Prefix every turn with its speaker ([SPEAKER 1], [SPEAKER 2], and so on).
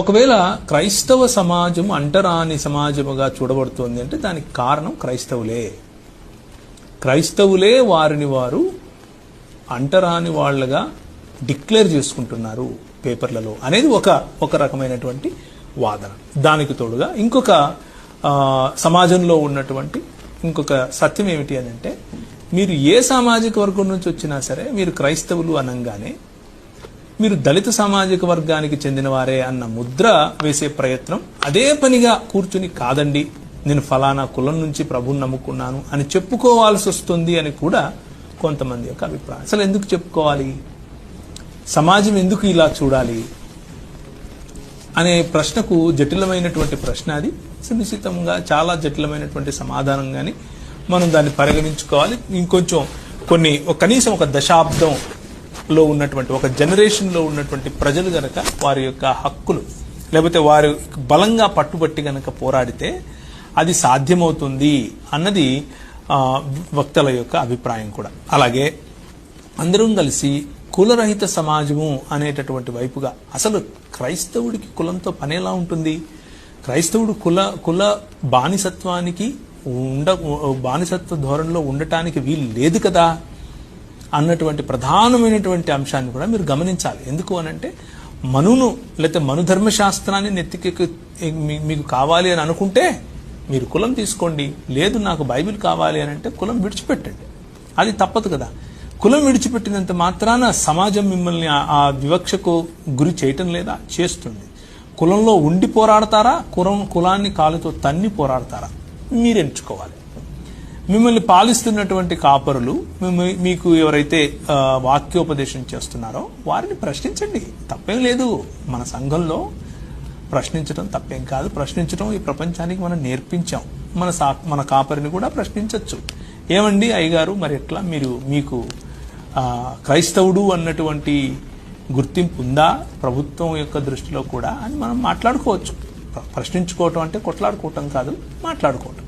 [SPEAKER 1] ఒకవేళ క్రైస్తవ సమాజం అంటరాని సమాజముగా చూడబడుతోంది అంటే దానికి కారణం క్రైస్తవులే. క్రైస్తవులే వారిని వారు అంటరాని వాళ్ళగా డిక్లేర్ చేసుకుంటున్నారు పేపర్లలో అనేది ఒక ఒక రకమైనటువంటి వాదన. దానికి తోడుగా ఇంకొక సమాజంలో ఉన్నటువంటి ఇంకొక సత్యం ఏమిటి అని అంటే మీరు ఏ సామాజిక వర్గం నుంచి వచ్చినా సరే మీరు క్రైస్తవులు అనంగానే మీరు దళిత సామాజిక వర్గానికి చెందినవారే అన్న ముద్ర వేసే ప్రయత్నం అదే పనిగా కూర్చుని కాదండి. నేను ఫలానా కులం నుంచి ప్రభుని నమ్ముకున్నాను అని చెప్పుకోవాల్సి వస్తుంది అని కూడా కొంతమంది యొక్క అభిప్రాయం. అసలు ఎందుకు చెప్పుకోవాలి? సమాజం ఎందుకు ఇలా చూడాలి? అనే ప్రశ్నకు జటిలమైనటువంటి ప్రశ్న అది. సునిశ్చితంగా చాలా జటిలమైనటువంటి సమాధానం కానీ మనం దాన్ని పరిగణించుకోవాలి. ఇంకొంచెం కొన్ని కనీసం ఒక దశాబ్దం లో ఉన్నటువంటి ఒక జనరేషన్లో ఉన్నటువంటి ప్రజలు గనక వారి యొక్క హక్కులు లేకపోతే వారి బలంగా పట్టుబట్టి గనక పోరాడితే అది సాధ్యమవుతుంది అన్నది వక్తల యొక్క అభిప్రాయం కూడా. అలాగే అందరం కలిసి కులరహిత సమాజము అనేటటువంటి వైపుగా అసలు క్రైస్తవుడికి కులంతో పని ఎలా ఉంటుంది? క్రైస్తవుడు కుల కుల బానిసత్వానికి ఉండ బానిసత్వ ధోరణిలో ఉండటానికి వీలు లేదు కదా? అన్నటువంటి ప్రధానమైనటువంటి అంశాన్ని కూడా మీరు గమనించాలి. ఎందుకు అనంటే మనును లేకపోతే మనుధర్మశాస్త్రాన్ని నెత్తికి మీ- మీకు కావాలి అని అనుకుంటే మీరు కులం తీసుకోండి. లేదు నాకు బైబిల్ కావాలి అని అంటే కులం విడిచిపెట్టండి. అది తప్పదు కదా. కులం విడిచిపెట్టినంత మాత్రాన సమాజం మిమ్మల్ని ఆ వివక్షకు గురి చేయటం లేదా? చేస్తుంది. కులంలో ఉండి పోరాడతారా? కులం కులాన్ని కాలుతో తన్ని పోరాడతారా? మీరు ఎంచుకోవాలి మిమ్మల్ని పాలిస్తున్నటువంటి కాపరులు మీకు ఎవరైతే వాక్యోపదేశం చేస్తున్నారో వారిని ప్రశ్నించండి. తప్పేం లేదు. మన సంఘంలో ప్రశ్నించడం తప్పేం కాదు. ప్రశ్నించడం ఈ ప్రపంచానికి మనం నేర్పించాం. మన సా మన కాపరిని కూడా ప్రశ్నించవచ్చు ఏమండి అయ్యగారు? మరి ఎట్లా? మీరు మీకు క్రైస్తవుడు అన్నటువంటి గుర్తింపు ఉందా? ప్రభుత్వం యొక్క దృష్టిలో కూడా అని మనం మాట్లాడుకోవచ్చు. ప్రశ్నించుకోవటం అంటే కొట్లాడుకోవటం కాదు మాట్లాడుకోవటం.